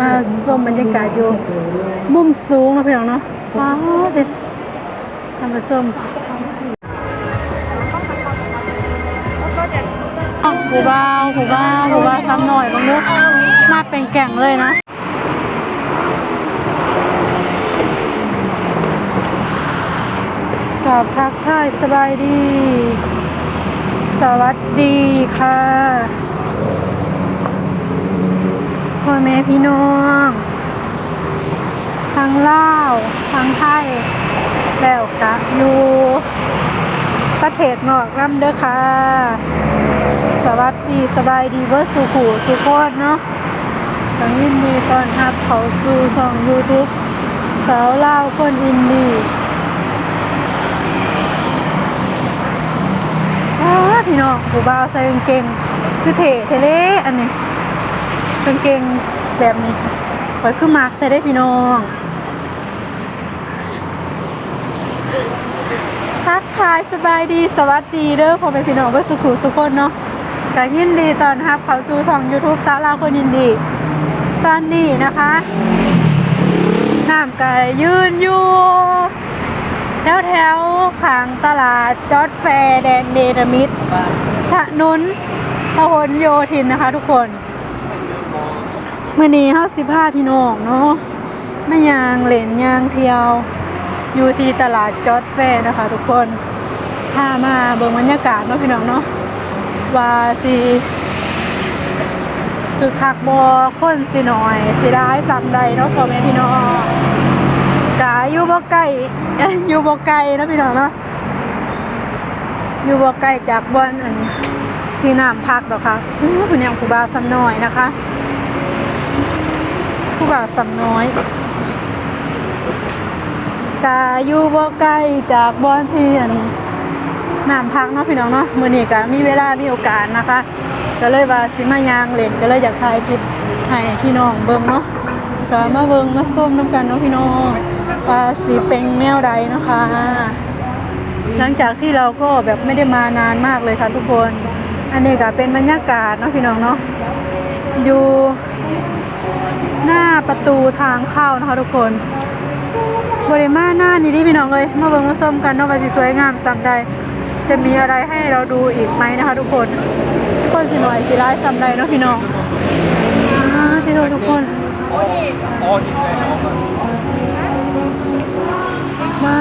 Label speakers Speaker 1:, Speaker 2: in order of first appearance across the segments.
Speaker 1: มาชมบรรยากาศอยู่ มุมสูงนะพี่น้องเนาะว้าวสิทำมาชมผู้บ่าวผู้บ่าวผู้บ่าวซ้ำหน่อยบางเนื้อมาเป็นแก่งเลยนะกับทักทายสบายดี สวัสดีค่ะ พ่อแม่พี่น้องทางลาวทางไทย แล้วกะอยู่ประเทศนอกร่ำเด้อค่ะ สวัสดีสบายดีเบิร์สุขูสุโคตรเนาะตังยินดีตอนรับเขาสู่ช่อง YouTube สาวลาวคนอินดีอ้าพี่น้องผู้บ่าวใส่กางเกงคือเทเทเลอันนี้ กางเกงแบบนี้ปล่อยขึ้นมากใส่ได้พี่น้องทักทายสบายดีสวัสดีเด้อพ่อแม่พี่น้องเพื่อสุขุสุขคนเนาะก็ยินดีตอนรับเขาสู่ช่อง YouTube สาวลาคนยินดี ตอนนี้นะคะน้ำก็ยืนอยู่แถวแถวๆข้างตลาดจอดแฟร์แดนเดนมิดถนนพหลโยธินนะคะทุกคน มื่อนี้เฮาสิบห้าพี่น้องเนาะไม่ยางเหลนยางเที่ยว อยู่ที่ตลาดจอดแฟนะคะ ทุกคนพามาเบิ่งบรรยากาศเนาะพี่น้องเนาะว่าสิคือคักบอคนสิหน่อยสิได้สำใดเนาะพ่อแม่พี่น้องกาอยู่บ่ไกลอยู่บ่ไกลเนาะพี่น้องเนาะอยู่บ่ไกลจากบ่อนอันที่น้ำพักดอกค่ะอื้อเป็นอย่างครูบาสำน้อยนะคะ บาสำน้อยกาอยู่บ่ไกล้จากบ่อนที่อันน้ำพักเนาะพี่น้องเนาะมื้อนี้ก็มีเวลามีโอกาสนะคะ ก็เลยว่าสิมายางเล่นก็เลยอยากถ่ายคลิปให้พี่น้องเบิ่งเนาะก็มาเบิ่งมาส้มน้ำกันเนาะพี่น้องว่าสิเป็นแนวใดนะคะ หลังจากที่เราก็แบบไม่ได้มานานมากเลยค่ะทุกคน อันนี้ก็เป็นบรรยากาศเนาะพี่น้องเนาะอยู่ หน้าประตูทางเข้านะคะทุกคนบริมาหน้านี้ดิพี่น้องเลยมาเบิ่งมาส้มกันนาะว่าสิสวยงามสัมใดจะมีอะไรให้เราดูอีกไหมนะคะทุกคนคนสิหน่อยสิร้ายสัมใดเนาะพี่น้องอ่าพี่น้องทุกคนมา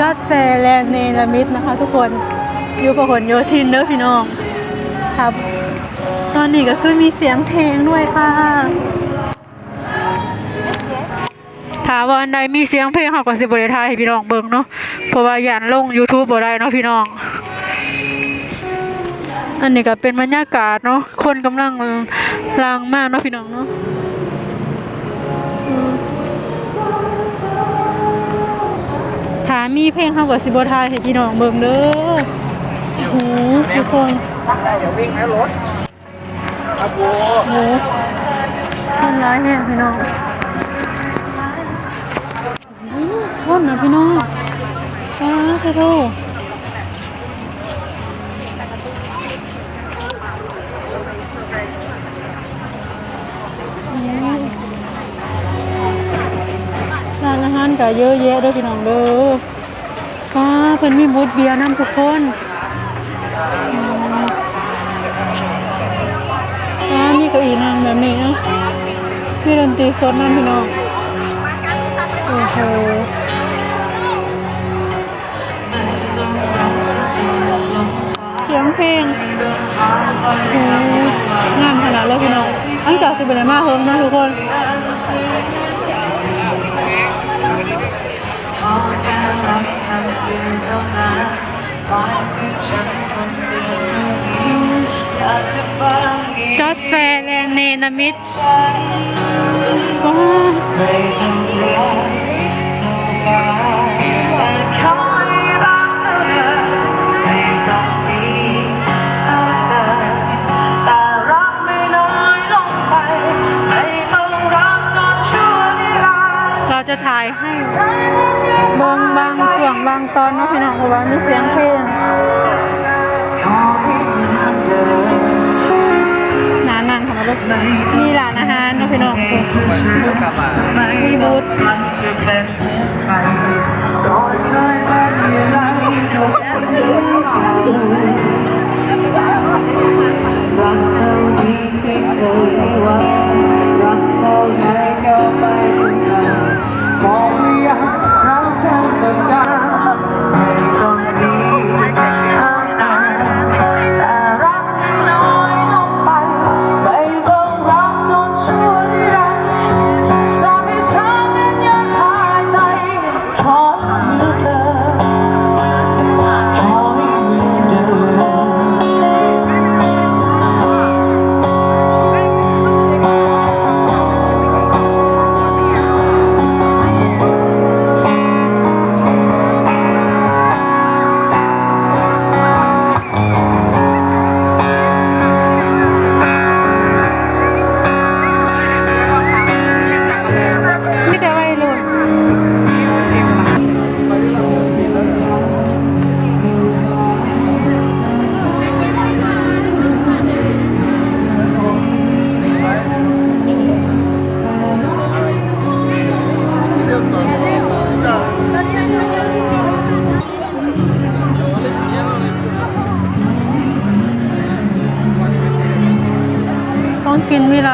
Speaker 1: จัดแฟร์แลนด์เนลามิดนะคะ ทุกคนอยู่ประหลโยธินเด้อพี่น้องครับ ตอนนี้ก็คือมีเสียงเพลงด้วยค่ะถามว่าอันใดมีเสียงเพลงเขาก็สิบริทายให้พี่น้องเบิ่งเนาะเพราะว่าย่านลง YouTube บ่ได้เนาะพี่น้อง อันนี้ก็เป็นบรรยากาศเนาะคนกำลังลางมากเนาะพี่น้องเนาะถามีเพลงเขาก็สิบ่ทายให้พี่น้องเบิ่งเด้อโอ้โหทุกคน
Speaker 2: เดี๋ยววิ่งนะรถ ครับโว้
Speaker 1: โอ้โหนร้ายแน่พี่น้องคนนะพี่น้องอ้าวเท่โทร้านอาหารก็เยอะแยะเด้วยพี่น้องเด้อฟ้าเพิ่นมีบูธเบียร์น้ำทุกคน อืมอ่านี่เก็อีนางแบบนี้เนาะมีดนตรีสดนั่นพี่น้องโอ้โหเสียงเพลงโอ้งามขนาดเลยพี่น้องหลังจากที่เป็นมาเฮิมนะทุกคน จอดแฟร์แลนด์เนนามิดว้าว
Speaker 3: ไม่ต้องรอเท่าฟ้าแต่คอยรักเธอไม่ต้องมีเพิ่มเติมแต่รักไม่น้อยลงไป ไม่ต้องรักจนชั่วนิรันดร์
Speaker 1: เราจะถ่ายให้เบิ่งบางส่วนบางตอนเนาะพี่น้องเพราะว่ามีเสียงเพลง
Speaker 3: เอา
Speaker 1: ลูกมีร้านอาหาร
Speaker 3: ไม่เชื่อไม่รู้มันะเป็นใครโดยเคยมาที่ไรก็ยังเหลืออยู่รักเท่านี้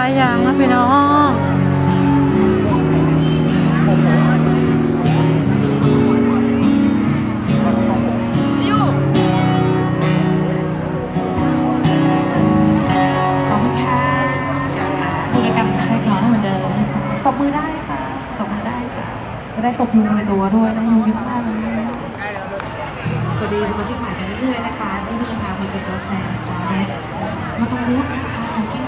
Speaker 3: า
Speaker 1: ยอย่างนะพี่น้อง
Speaker 4: ขอบคุณค่ะมือด้วยกันให้ขอให้เหมือนเดิมนะจ๊ะตบมือได้ค่ะตบมือได้ค่ะจะได้ตบยุงในตัวด้วยนะยุงเยอะมากเลยนะสวัสดีสมาชิกใหม่กันเรื่อยๆนะคะที่เดินทางมาจากตัวแทนจ้าเนี่ยมาตรงบูธนะคะของกินง่ายๆเ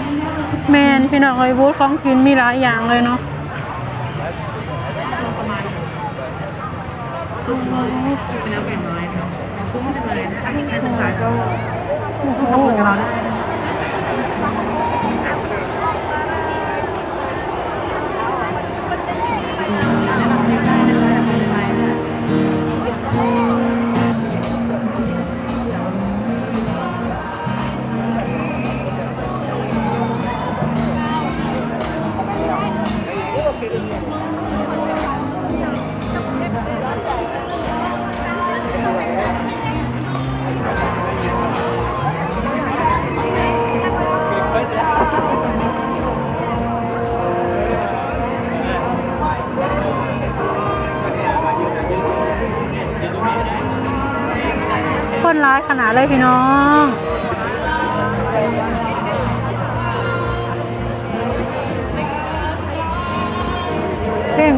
Speaker 4: ลย
Speaker 1: แมนพี่น้องไอ้บูธของกินมีหลายอย่างเลยเนาะ
Speaker 4: ประมาณตุ้มเลยเป็นแล้วแบ่งน้อยจ้ะคุ้มจังเลยนะถ้าใครสนใจก็ก็สมุดกับเราได้
Speaker 1: คนร้ายขนาดเลยพี่น้อง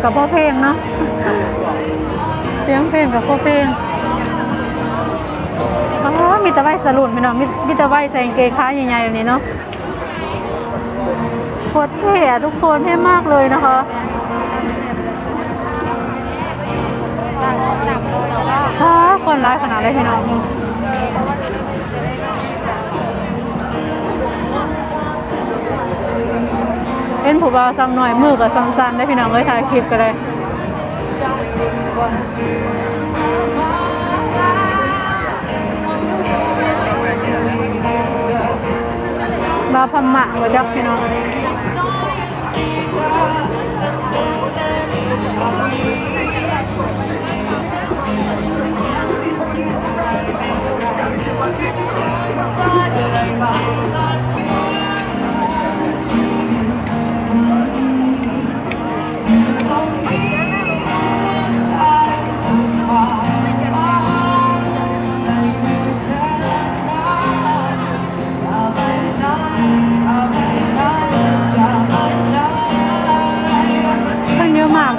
Speaker 1: กับพ่อเพลงเนาะเสียงเพลงกับพ่อเพลงอ๋อมีแต่ใบสรุนพี่น้องมีมีแต่ใบใส่กางเกงขาใหญ่ๆแบบนี้เนาะโคตรเท่ทุกคนเท่มากเลยนะคะอ๋อคนร้ายขนาดเลยพี่น้อง เป็นผู้บ่าวซ้ำหน่อยมือกับซ้ำๆได้พี่น้องเลยถ่ายคลิปกันเลยบาพม่าบ่จักพี่น้องเ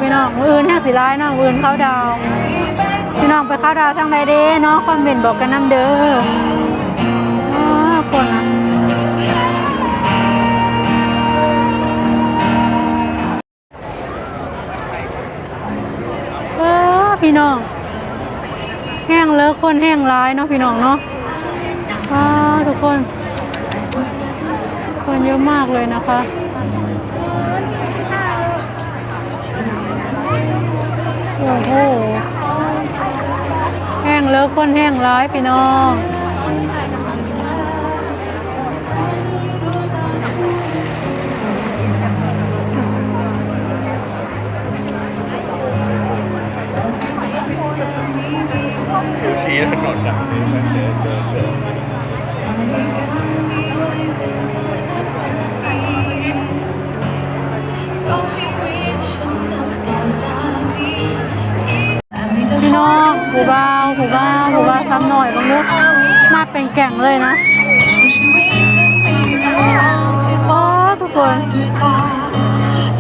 Speaker 1: พี่น้องมืออื่นแห้งสีร้ายเนาะมืออื่นเข้าดาวพี่น้องไปเข้าดาวทางใดเด้เนาะคอมเมนต์บอกกันน้ำเด้อคนอะเออพี่น้อง แห้งเลิกคนแห้งร้ายเนาะพี่น้องเนาะทุกคน คนเยอะมากเลยนะคะ โอ้โหแห้งเลิกก้นแห้งร้ายพี่น้องคือชี้
Speaker 2: ถนนจากนี้มเจอเจ
Speaker 3: อเจอ
Speaker 1: น้องผู้บ่าวผู้บ่าวผู้บ่าวซ้ำหน่อยบางนุกมาเป็นแก่งเลยนะ
Speaker 3: ตฉันมีดาวที่
Speaker 1: โอ้ทุกคน
Speaker 3: ตา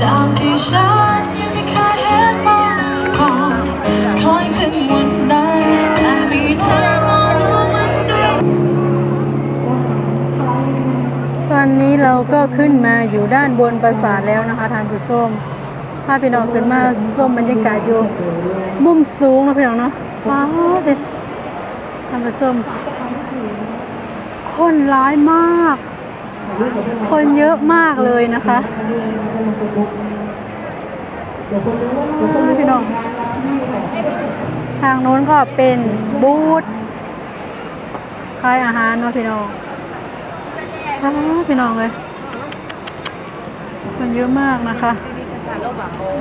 Speaker 3: ดาวที่ฉันยังไม่เคยเห็นมาก่อนคอยถึงวันนั้นแต่มีเธอรอดูมันด้วย
Speaker 1: ตอนนี้เราก็ขึ้นมาอยู่ด้านบนปราสาทแล้วนะคะทานผู้ส้ม พาพี่น้องขึ้นมาส้มบรรยากาศอยู่ มุมสูงนะพี่น้องเนาะว้าวสิทานผู้ส้ม คนร้ายมาก คนเยอะมากเลยนะคะว้าพี่น้อง ทางโน้นก็เป็นบูธขายอาหารเนาะพี่น้องอ้าพี่น้องเลย คนเยอะมากนะคะ လုပ်ပါဦး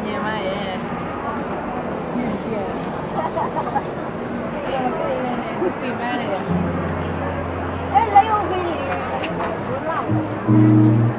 Speaker 1: ။ငြင်းမရဲ့။ည
Speaker 5: င်ကြည့်ရ။ဒီလိုကိနေနေ
Speaker 1: ပြမနေတယ်။အဲ့လေယုံကြီးဘုရား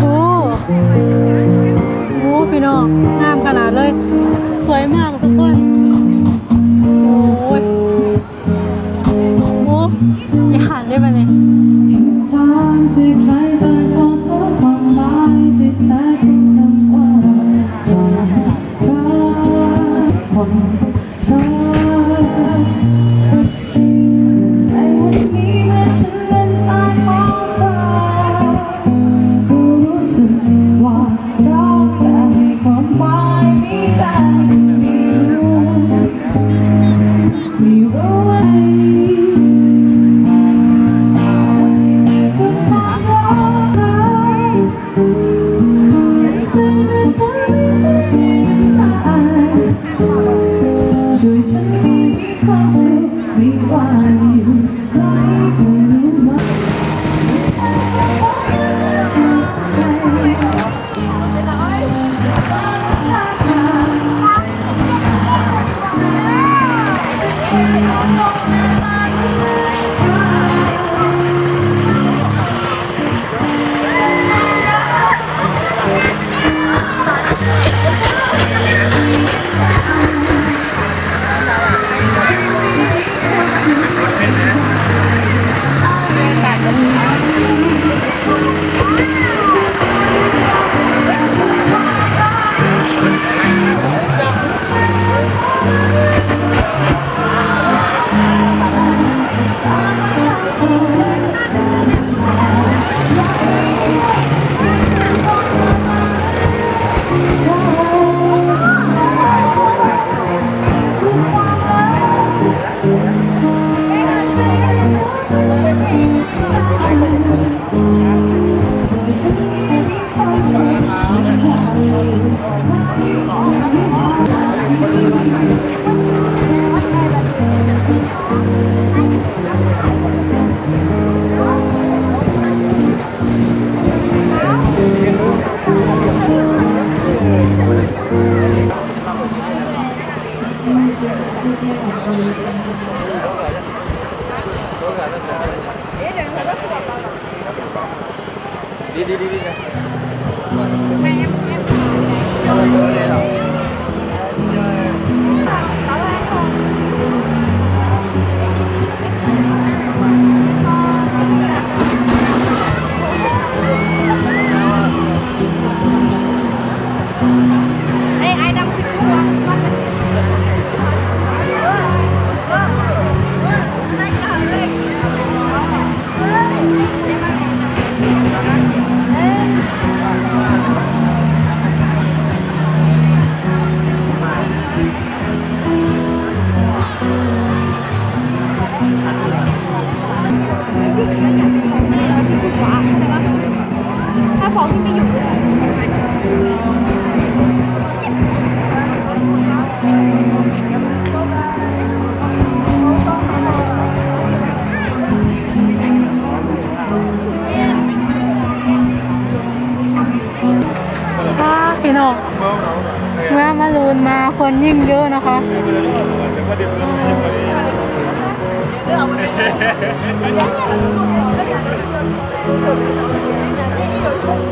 Speaker 1: โอ้โหพี่น้องงามขนาดเลย สวยมากทุกคน โอ้ยโอ้ยหันได้
Speaker 3: ไหมเนี่ย
Speaker 2: đi đi đi
Speaker 1: đi Ê, ai đâm xịt luôn แวะมาลูนมาคนยิ่งเยอะนะคะแ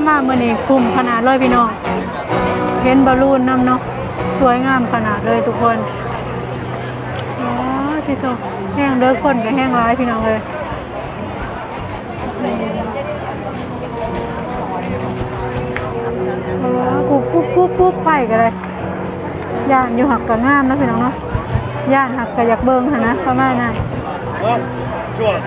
Speaker 1: มาห้ามเมื่อนี้คุ้มขนาดเลยพี่น้องเห็นบอลลูนน้ำเนาะสวยงามขนาดเลยทุกคนอ๋อที่ตัวแห้งเด้อคนกับแห้งร้ายพี่น้องเลยปุ๊บปุ๊บปุ๊บปุ๊บไปกันเลยย่านอยู่หักกับงามนะพี่น้องเนาะย่านหักกับอยากเบิ้งหนนะประมาณนั้น
Speaker 2: ช่วง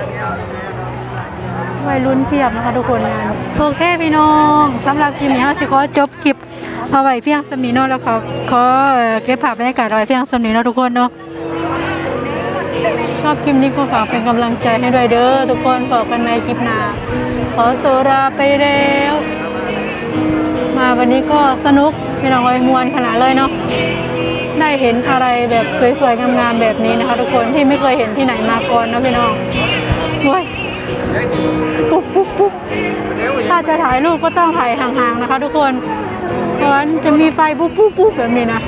Speaker 1: วัยรุ่นเพียบนะคะทุกคนงานโอเคพี่น้องสำหรับคลิปนี้เราสิขอจบคลิปเอาไว้เพียงสำนีเนาะแล้วขอขอเอ่อเก็บภาพบรรยากาศเอาไว้เพียงสำนีเนาะทุกคนเนาะชอบคลิปนี้ก็ฝากเป็นกำลังใจให้ด้วยเด้อทุกคนฝากกันในคลิปหน้าขอตัวลาไปแล้วมาวันนี้ก็สนุกพี่น้องเลยมวนขนาดเลยเนาะได้เห็นอะไรแบบสวยๆงามๆแบบนี้นะคะ ทุกคนที่ไม่เคยเห็นที่ไหนมาก่อนนะพี่น้อง ปุ๊บปุ๊บปุ๊บถ้าจะถ่ายรูปก็ต้องถ่ายห่างๆนะคะทุกคนเพราะฉะนั้นจะมีไฟปุ๊บปุ๊บปุ๊บแบบนี้นะ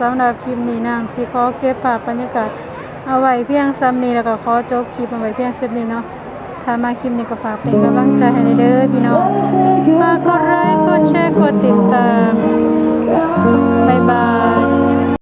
Speaker 1: สำหรับคลิปนี้นางสิขอเก็บภาพบรรยากาศเอาไว้เพียงซ้ำนี้แล้วก็ขอจบคลิปเอาไว้เพียงเซตนี้เนาะถ้ามาคลิปนี้ก็ฝากเป็นกำลังใจให้เด้อพี่น้องฝากกดไลค์กดแชร์กดติดตามบ๊ายบาย